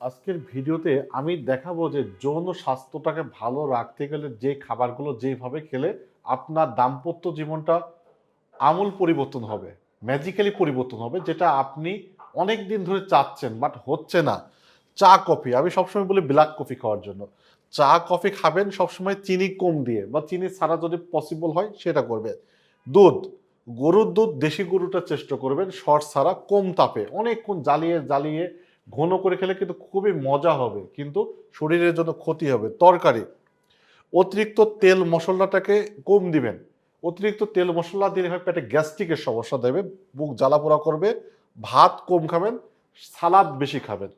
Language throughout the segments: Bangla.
আজকের ভিডিওতে আমি দেখাবো যে যৌন স্বাস্থ্যটাকে ভালো রাখতে গেলে যে খাবারগুলো যেভাবে খেলে আপনার দাম্পত্য জীবনটা আমূল পরিবর্তন হবে ম্যাজিক্যালি পরিবর্তন হবে, যেটা আপনি অনেক দিন ধরে চাচ্ছেন বাট হচ্ছে না। চা, কফি, আমি সবসময় বলি ব্ল্যাক কফি খাওয়ার জন্য। চা, কফি খাবেন সবসময় চিনি কম দিয়ে বা চিনি ছাড়া যদি পসিবল হয় সেটা করবে দুধ, গরুর দুধ, দেশি গরুটা চেষ্টা করবেন, শর্ট ছাড়া কম তাপে, অনেকক্ষণ জ্বালিয়ে জ্বালিয়ে ঘন করে খেলে কিন্তু খুবই মজা হবে, কিন্তু শরীরের জন্য ক্ষতি হবে। তরকারি, অতিরিক্ত তেল মশলাটাকে কম দিবেন। অতিরিক্ত তেল মশলা দিলে হয় পেটে গ্যাস্ট্রিকের সমস্যা দেবে, বুক জ্বালাপোড়া করবে, ভাত কম খাবেন, সালাদ বেশি খাবেন।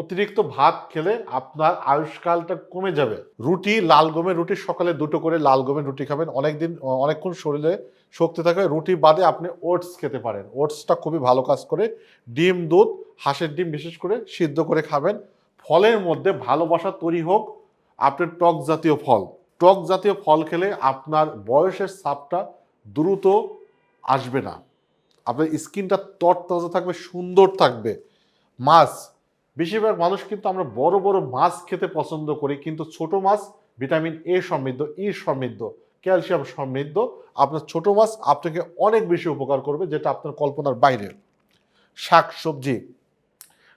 অতিরিক্ত ভাত খেলে আপনার আয়ুষ্কালটা কমে যাবে। রুটি, লাল গমের রুটি সকালে দুটো করে লাল গমের রুটি খাবেন। অনেকদিন অনেকক্ষণ শরীরে শক্তি থাকে, রুটি বাদে আপনি ওটস খেতে পারেন। ওটসটা খুবই ভালো কাজ করে। ডিম, দুধ, হাঁসের ডিম বিশেষ করে সিদ্ধ করে খাবেন। ফলের মধ্যে ভালোবাসা তৈরি হোক, আপনার টক জাতীয় ফল। টক জাতীয় ফল খেলে আপনার বয়সের ছাপটা দ্রুত আসবে না। আপনার স্কিনটা তরতাজা থাকবে, সুন্দর থাকবে। মাছ বেশিরভাগ মানুষ কিন্তু আমরা বড় বড় মাছ খেতে পছন্দ করি, কিন্তু ছোট মাছ ভিটামিন এ সমৃদ্ধ, ই সমৃদ্ধ, ক্যালসিয়াম সমৃদ্ধ। আপনার ছোট মাছ আপনাকে অনেক বেশি উপকার করবে, যেটা আপনার কল্পনার বাইরে। শাক সবজি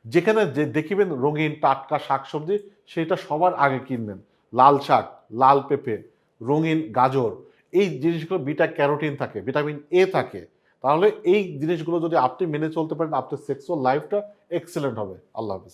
যেখানে যে দেখিবেন রঙিন টাটকা শাকসবজি, সেটা সবার আগে কিনবেন। লাল শাক, লাল পেঁপে, রঙিন গাজর, এই জিনিসগুলো বিটা ক্যারোটিন থাকে, ভিটামিন এ থাকে। তাহলে এই জিনিসগুলো যদি আপনি মেনে চলতে পারেন, আপনার সেক্সুয়াল লাইফটা এক্সেলেন্ট হবে। আল্লাহ হাফিজ।